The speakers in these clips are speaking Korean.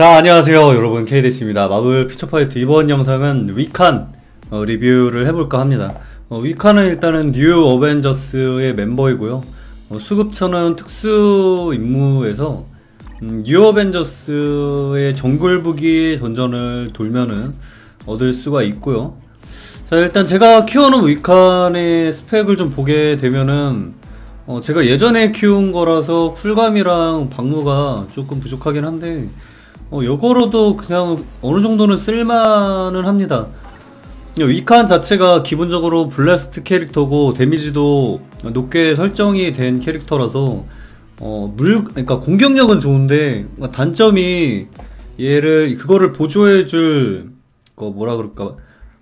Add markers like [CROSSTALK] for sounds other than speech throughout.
자 안녕하세요 여러분. 케이데스입니다. 마블 피처파이트 이번 영상은 위칸 어, 리뷰를 해볼까 합니다. 어, 위칸은 일단은 뉴 어벤져스의 멤버이고요. 어, 수급처는 특수 임무에서 음, 뉴 어벤져스의 정글북이 전전을 돌면은 얻을 수가 있고요. 자 일단 제가 키워놓은 위칸의 스펙을 좀 보게 되면은 어, 제가 예전에 키운 거라서 쿨감이랑 방무가 조금 부족하긴 한데 어, 요거로도 그냥 어느 정도는 쓸만은 합니다. 위칸 자체가 기본적으로 블래스트 캐릭터고 데미지도 높게 설정이 된 캐릭터라서 어, 물, 그러니까 공격력은 좋은데 단점이 얘를 그거를 보조해줄 거 뭐라 그럴까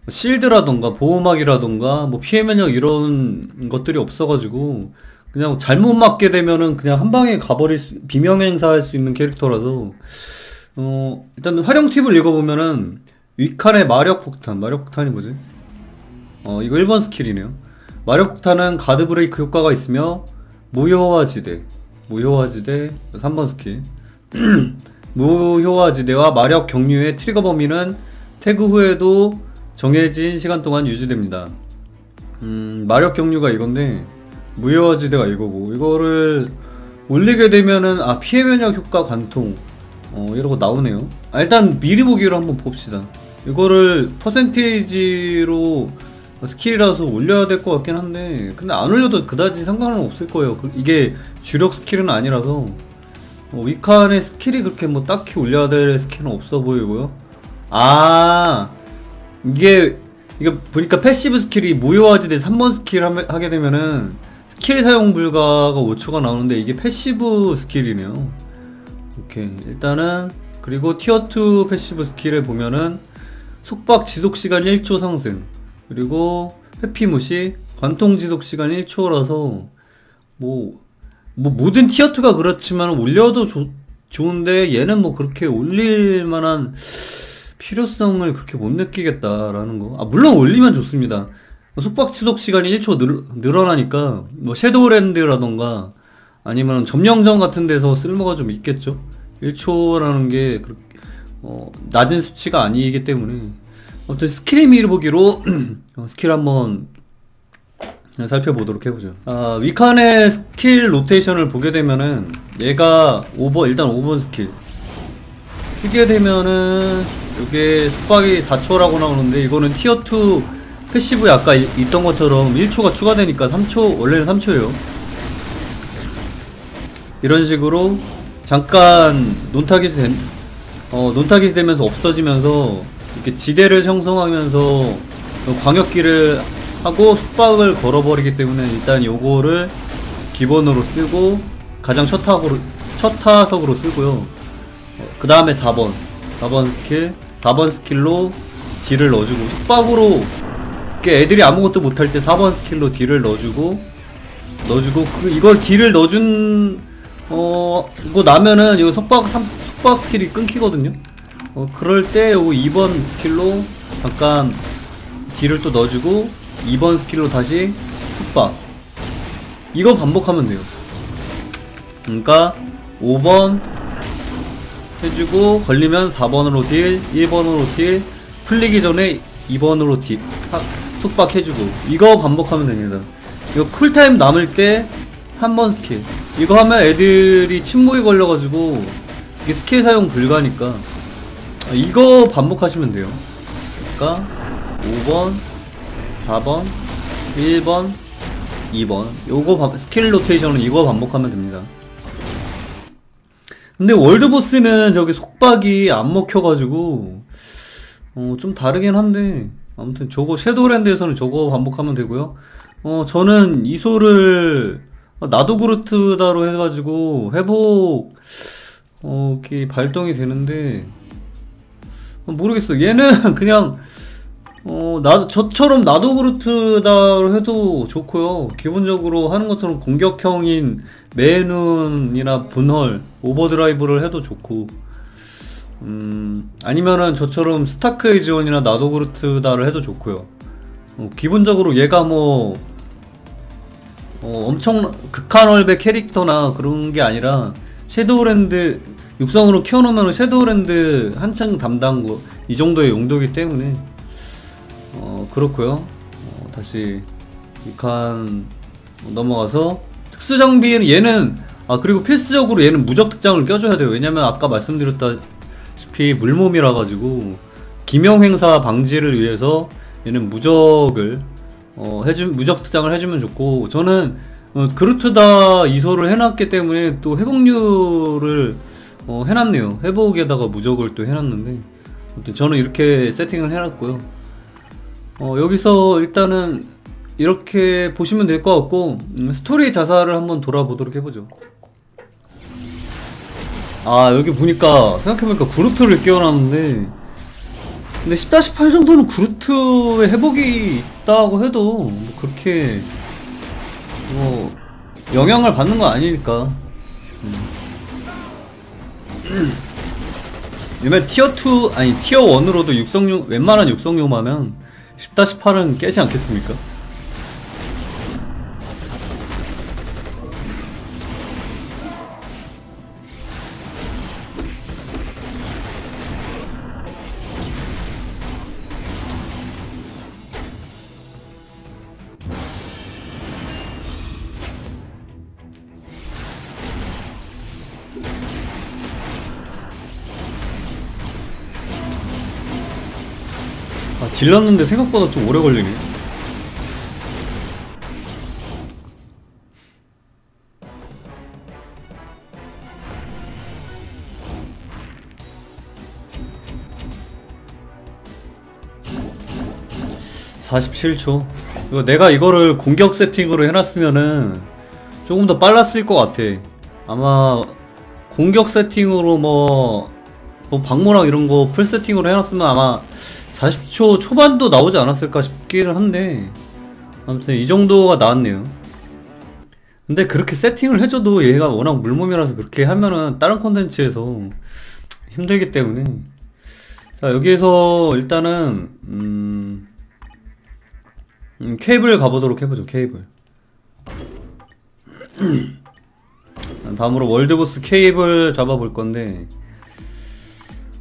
실드라던가 보호막이라던가 뭐 피해 면역 이런 것들이 없어가지고 그냥 잘못 맞게 되면은 그냥 한 방에 가버릴 수, 비명 행사할 수 있는 캐릭터라서 어, 일단 활용 팁을 읽어보면은 위칸의 마력 폭탄, 마력 폭탄이 뭐지? 어, 이거 1번 스킬이네요. 마력 폭탄은 가드 브레이크 효과가 있으며 무효화 지대, 무효화 지대 3번 스킬. [CLEARS THROAT] 무효화 지대와 마력 경류의 트리거 범위는 태그 후에도 정해진 시간 동안 유지됩니다. 음, 마력 경류가 이건데 무효화 지대가 이거고 이거를 올리게 되면은 아 피해 면역 효과 관통 어 이러고 나오네요. 아, 일단 미리 보기로 한번 봅시다. 이거를 퍼센테이지로 스킬이라서 올려야 될 것 같긴 한데 근데 안 올려도 그다지 상관은 없을 거예요. 그, 이게 주력 스킬은 아니라서. 어, 위칸의 스킬이 그렇게 뭐 딱히 올려야 될 스킬은 없어 보이고요. 아 이게 이거 보니까 패시브 스킬이 무효화지대 3번 스킬 하게 되면은 스킬 사용 불가가 5초가 나오는데 이게 패시브 스킬이네요 오케이 일단은 그리고 티어2 패시브 스킬을 보면은 속박 지속시간 1초 상승 그리고 회피무시 관통 지속시간 1초라서 뭐, 뭐 모든 티어2가 그렇지만 올려도 조, 좋은데 얘는 뭐 그렇게 올릴 만한 필요성을 그렇게 못 느끼겠다라는 거. 아, 물론 올리면 좋습니다. 속박 지속 시간이 1초 늘, 늘어나니까 뭐 섀도우랜드라던가 아니면 점령전 같은 데서 쓸모가 좀 있겠죠. 1초라는 게 그렇게 어, 낮은 수치가 아니기 때문에 아무튼 스킬 미를 보기로 어, 스킬 한번 살펴보도록 해보죠. 아, 위칸의 스킬 로테이션을 보게 되면은 얘가 5번 일단 5번 스킬 쓰게 되면은 이게 속박이 4초라고 나오는데 이거는 티어 2 패시브에 아까 있던 것처럼 1초가 추가되니까 3초 원래는 3초예요. 이런 식으로 잠깐 논타깃이 된, 어, 논타깃이 되면서 없어지면서 이렇게 지대를 형성하면서 광역기를 하고 속박을 걸어버리기 때문에 일단 요거를 기본으로 쓰고 가장 첫 타석으로, 첫 타석으로 쓰고요. 어, 그 다음에 4번. 4번 스킬. 4번 스킬로 딜을 넣어주고 속박으로 애들이 아무것도 못할 때 4번 스킬로 딜을 넣어주고 넣어주고 그 이걸 딜을 넣어준 어 이거 나면은 이거 속박 3, 속박 스킬이 끊기거든요? 어 그럴 때 요거 2번 스킬로 잠깐 딜을 또 넣어주고 2번 스킬로 다시 속박. 이거 반복하면 돼요. 그러니까 5번 해주고 걸리면 4번으로 딜 1번으로 딜 풀리기 전에 2번으로 딜 속박 해주고. 이거 반복하면 됩니다. 이거 쿨타임 남을 때 3번 스킬 이거 하면 애들이 침묵에 걸려가지고 이게 스킬 사용 불가니까. 아, 이거 반복하시면 돼요. 그러니까 5번 4번 1번 2번. 요거 스킬 로테이션은 이거 반복하면 됩니다. 근데 월드보스는 저기 속박이 안 먹혀가지고 어, 좀 다르긴 한데 아무튼 저거 섀도우랜드에서는 저거 반복하면 되고요. 어 저는 이소를 어, 나도 그루트다로 해가지고 회복 어 이렇게 발동이 되는데 어, 모르겠어 얘는 [LAUGHS] 그냥 어, 나, 저처럼 나도 그루트다로 해도 좋고요. 기본적으로 하는 것처럼 공격형인 매눈이나 분헐, 오버드라이브를 해도 좋고, 음, 아니면은 저처럼 스타크의 지원이나 나도 그루트다를 해도 좋고요. 어, 기본적으로 얘가 뭐, 어, 엄청 극한 얼의 캐릭터나 그런 게 아니라 섀도우랜드 육성으로 키워놓으면 섀도우랜드 한창 담당 뭐, 이 정도의 용도이기 때문에 어 그렇고요. 어, 다시 이칸 넘어가서 특수 장비는 얘는 아 그리고 필수적으로 얘는 무적 특장을 껴줘야 돼요. 왜냐면 아까 말씀드렸다시피 물몸이라 가지고 기명 행사 방지를 위해서 얘는 무적을 어 해주 무적 특장을 해주면 좋고 저는 어, 그루트다 이소를 해놨기 때문에 또 회복률을 어, 해놨네요. 회복에다가 무적을 또 해놨는데 아무튼 저는 이렇게 세팅을 해놨고요. 어, 여기서 일단은 이렇게 보시면 될 것 같고 음, 스토리 자사를 한번 돌아보도록 해보죠. 아 여기 보니까 생각해보니까 구루트를 끼워놨는데 근데 10-8 정도는 구루트의 회복이 있다고 해도 뭐 그렇게 뭐 영향을 받는 건 아니니까 음. 왜냐면 티어2 아니 티어1으로도 육성용 웬만한 육성용하면 10-8은 깨지 않겠습니까? 아, 딜렀는데 생각보다 좀 오래 걸리네. (47초) 이거 내가 이거를 공격 세팅으로 해놨으면은 조금 더 빨랐을 것 같아 아마 공격 세팅으로 뭐, 뭐 방모랑 이런 거 풀 세팅으로 해놨으면 아마 40초 초반도 나오지 않았을까 싶기는 한데 아무튼 이 정도가 나왔네요. 근데 그렇게 세팅을 해줘도 얘가 워낙 물몸이라서 그렇게 하면은 다른 컨텐츠에서 힘들기 때문에. 자 여기에서 일단은 음, 음 케이블 가보도록 해보죠 케이블. [CLEARS THROAT] 다음으로 월드보스 케이블 잡아볼 건데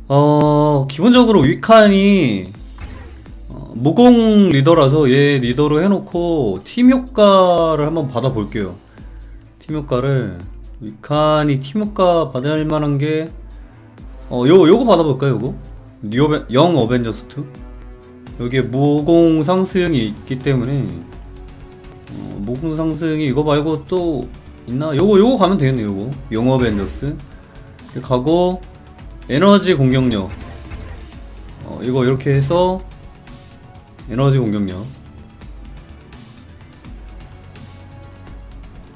어 기본적으로 위칸이 어, 무공 리더라서 얘 리더로 해놓고 팀 효과를 한번 받아볼게요 팀 효과를 위칸이 팀 효과 받을 만한 게 어, 요, 요거 받아볼까요, 요거? 뉴 어벤, 영 어벤져스 2? 여기에 무공 상승이 있기 때문에, 어, 무공 상승이 이거 말고 또 있나? 요거, 요거 가면 되겠네, 요거. 영 어벤져스. 가고, 에너지 공격력. 어, 이거 이렇게 해서, 에너지 공격력.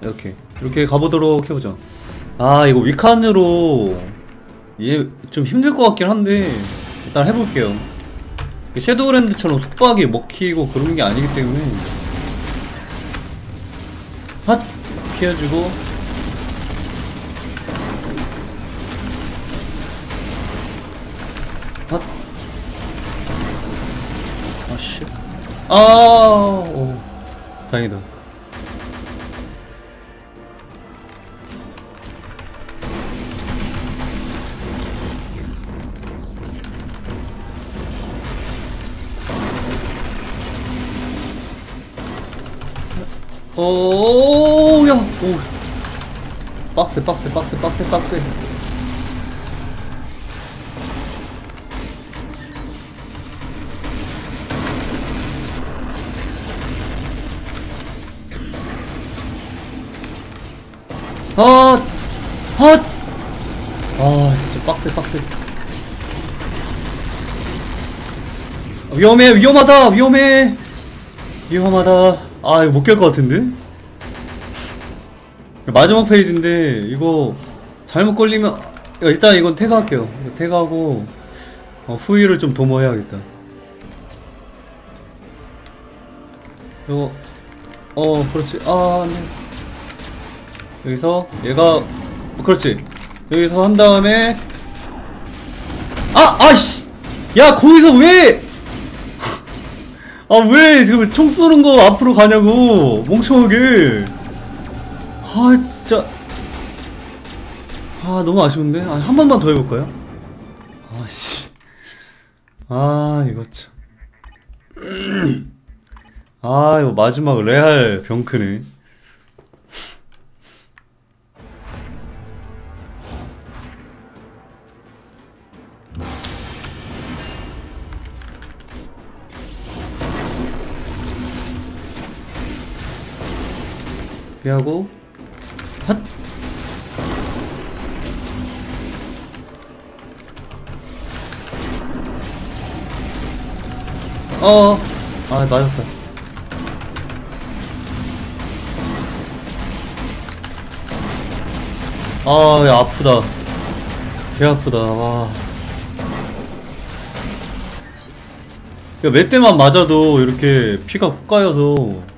이렇게. 이렇게 가보도록 해보죠. 아, 이거 위칸으로, 얘 좀 힘들 것 같긴 한데 일단 해볼게요 섀도우랜드처럼 속박이 먹히고 그런 게 아니기 때문에 핫 피해주고 핫 아씨 아 오. 다행이다 오, 야, 오. 빡세, 빡세, 빡세, 빡세, 빡세. 아, 아, 아, 진짜 빡세, 빡세. 위험해, 위험하다, 위험해. 위험하다. 아 이거 못 깰 것 같은데? 마지막 페이지인데 이거 잘못 걸리면 일단 이건 태그할게요 태그하고 어, 후위를 좀 도모해야겠다 이거 어 그렇지 아 네. 여기서 얘가 어, 그렇지. 여기서 한 다음에 아 아씨! 야 거기서 왜! [LAUGHS] 아 왜 지금 총 쏘는 거 앞으로 가냐고 멍청하게. 아 진짜. 아아 너무 아쉬운데? 아, 한 번만 더 해볼까요? 아씨. 아 이거 참. [CLEARS THROAT] 아 이거 마지막 레알 병크네 하고 핫 어, 아, 맞았다. 아, 야, 아프다. 개 아프다, 와. 야, 몇 대만 맞아도 이렇게 피가 훅 까여서.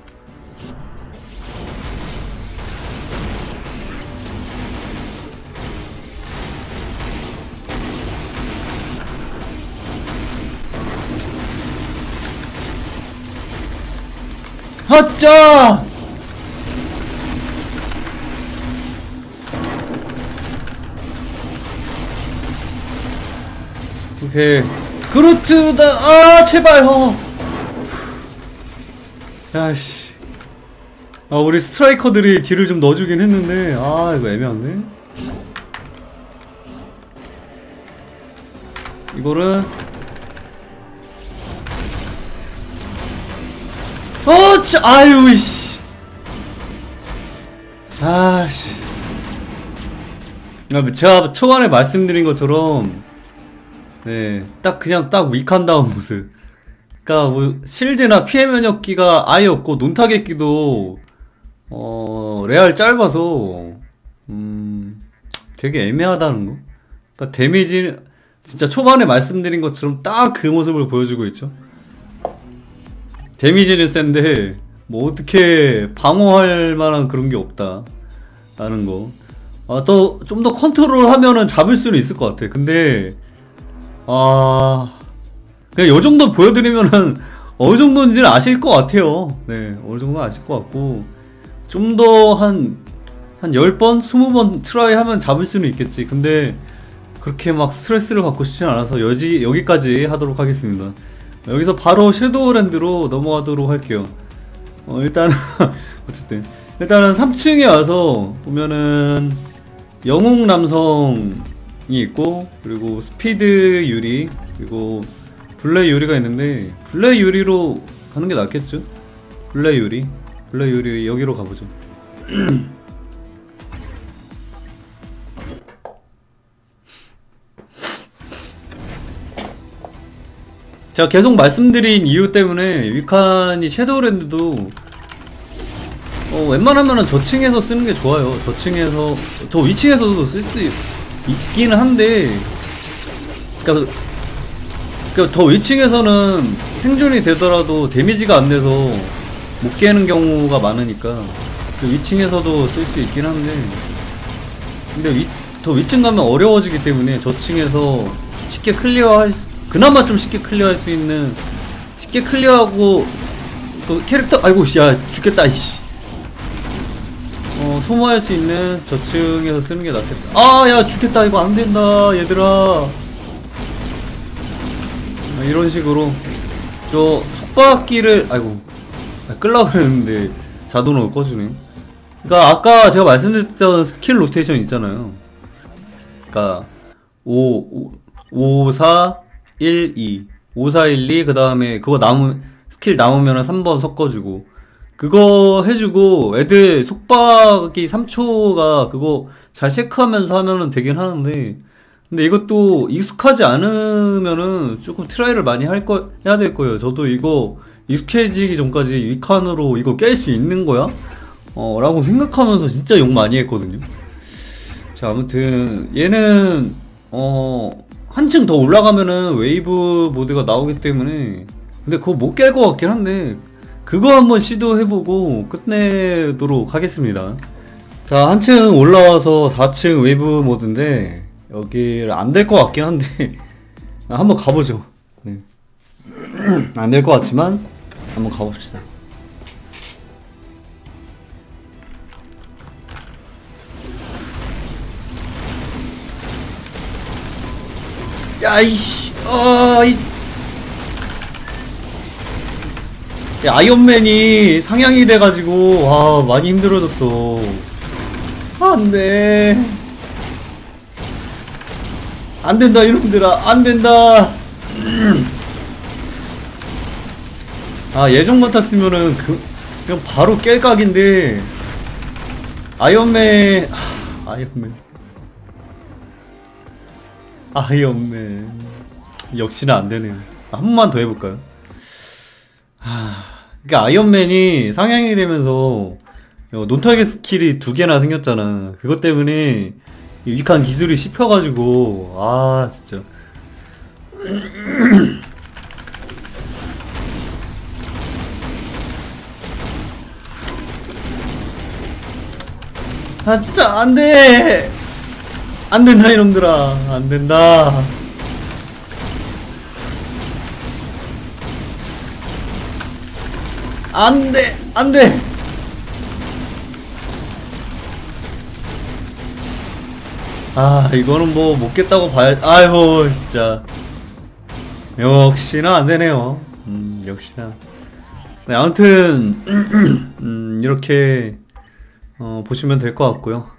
하짜! 오케이. 그루트다, 아, 제발, 어. 야씨. 아, 우리 스트라이커들이 딜을 좀 넣어주긴 했는데, 아, 이거 애매한데? 이거를, 어, 짜, 아유, 이씨. 아씨. 아, 제가 초반에 말씀드린 것처럼, 네, 딱 그냥 딱 위칸다운 모습. 그니까 뭐, 실드나 피해 면역기가 아예 없고, 논타겟기도, 어, 레알 짧아서, 음, 되게 애매하다는 거. 그니까 데미지, 진짜 초반에 말씀드린 것처럼 딱 그 모습을 보여주고 있죠. 데미지는 센데 뭐 어떻게 방어할 만한 그런 게 없다 라는 거. 아, 또 좀 더 컨트롤 하면은 잡을 수는 있을 것 같아. 근데 아 그냥 요 정도 보여드리면은 [LAUGHS] 어느 정도인지는 아실 것 같아요. 네, 어느 정도 아실 것 같고 좀 더 한 한 10번, 20번 트라이 하면 잡을 수는 있겠지. 근데 그렇게 막 스트레스를 받고 싶진 않아서 여지, 여기까지 하도록 하겠습니다. 여기서 바로 섀도우랜드로 넘어가도록 할게요. 어, 일단, [LAUGHS] 어쨌든. 일단은 3층에 와서 보면은 영웅 남성이 있고, 그리고 스피드 유리, 그리고 블레 유리가 있는데, 블레 유리로 가는 게 낫겠죠? 블레 유리. 블레 유리 여기로 가보죠. [CLEARS THROAT] 제가 계속 말씀드린 이유 때문에 위칸이 섀도우랜드도 어, 웬만하면은 저층에서 쓰는 게 좋아요. 저층에서 저 위층에서도 쓸 수 있기는 한데 그러니까, 그러니까 더 위층에서는 생존이 되더라도 데미지가 안 돼서 못 깨는 경우가 많으니까 그 위층에서도 쓸 수 있긴 한데 근데 위, 더 위층 가면 어려워지기 때문에 저층에서 쉽게 클리어할 수 그나마 좀 쉽게 클리어할 수 있는 쉽게 클리어하고 그 캐릭터 아이고 야 죽겠다 이씨. 어 소모할 수 있는 저층에서 쓰는 게 낫겠다. 아 야 죽겠다. 이거 안 된다 얘들아. 아, 이런 식으로. 저 속박기를 아이고 아, 끌라 그랬는데 자동으로 꺼주네. 그니까 아까 제가 말씀드렸던 스킬 로테이션 있잖아요. 그니까 5 5 4 1, 2 5, 4, 1, 2 그 다음에 그거 남으 스킬 남으면 3번 섞어주고 그거 해주고 애들 속박이 3초가 그거 잘 체크하면서 하면은 되긴 하는데 근데 이것도 익숙하지 않으면은 조금 트라이를 많이 할 거, 해야 될 거예요. 저도 이거 익숙해지기 전까지 위칸으로 이거 깰 수 있는 거야? 어, 라고 생각하면서 진짜 욕 많이 했거든요. 자, 아무튼, 얘는, 어, 한층 더 올라가면은 웨이브 모드가 나오기 때문에 근데 그거 못 깰 것 같긴 한데 그거 한번 시도해보고 끝내도록 하겠습니다. 자 한층 올라와서 4층 웨이브 모드인데 여기 안될 것 같긴 한데 [LAUGHS] 한번 가보죠. 네. [CLEARS THROAT] 안될 것 같지만 한번 가봅시다 야이씨 어이. 야, 아이언맨이 상향이 돼가지고 와 많이 힘들어졌어. 안돼. 안된다 이놈들아. 안된다. 아 예전 같았으면은 그 그냥 바로 깰 각인데. 아이언맨 하, 아이언맨 아이언맨 역시나 안되네요 아, 한 번만 더 해볼까요? 하... 그니까 아이언맨이 상향이 되면서 어, 논타겟 스킬이 두 개나 생겼잖아 그것 때문에 유익한 기술이 씹혀가지고 아 진짜 아, 진짜, 안 돼! 안 된다, 이놈들아. 안 된다. 안 돼! 안 돼! 아, 이거는 뭐, 못 겠다고 봐야, 아이고, 진짜. 역시나 안 되네요. 음, 역시나. 네, 아무튼, [CLEARS THROAT] 음, 이렇게, 어, 보시면 될 것 같고요.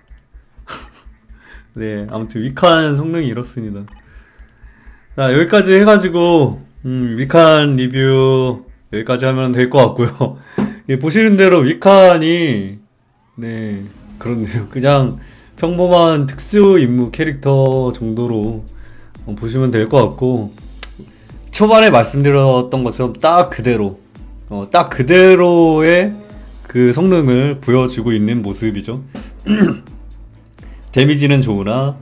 네, 아무튼 위칸 성능이 이렇습니다. 자, 여기까지 해가지고, 음, 위칸 리뷰 여기까지 하면 될 것 같고요. [LAUGHS] 예, 보시는 대로 위칸이, 네, 그렇네요. 그냥 평범한 특수 임무 캐릭터 정도로 어, 보시면 될 것 같고, 초반에 말씀드렸던 것처럼 딱 그대로, 어, 딱 그대로의 그 성능을 보여주고 있는 모습이죠. [CLEARS THROAT] 데미지는 좋으나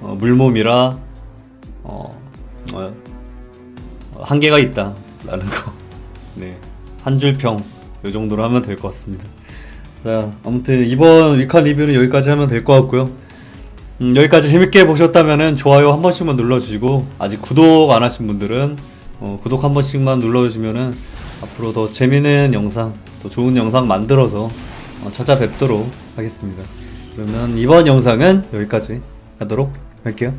어, 물몸이라 어, 어, 한계가 있다 라는 거. [LAUGHS] 네, 한 줄평 이 정도로 하면 될 것 같습니다. 자, 아무튼 이번 위칸 리뷰는 여기까지 하면 될 것 같고요. 음, 여기까지 재밌게 보셨다면 좋아요 한 번씩만 눌러주시고 아직 구독 안 하신 분들은 어, 구독 한 번씩만 눌러주시면은 앞으로 더 재밌는 영상, 더 좋은 영상 만들어서 어, 찾아뵙도록 하겠습니다. 그러면 이번 영상은 여기까지 하도록 할게요.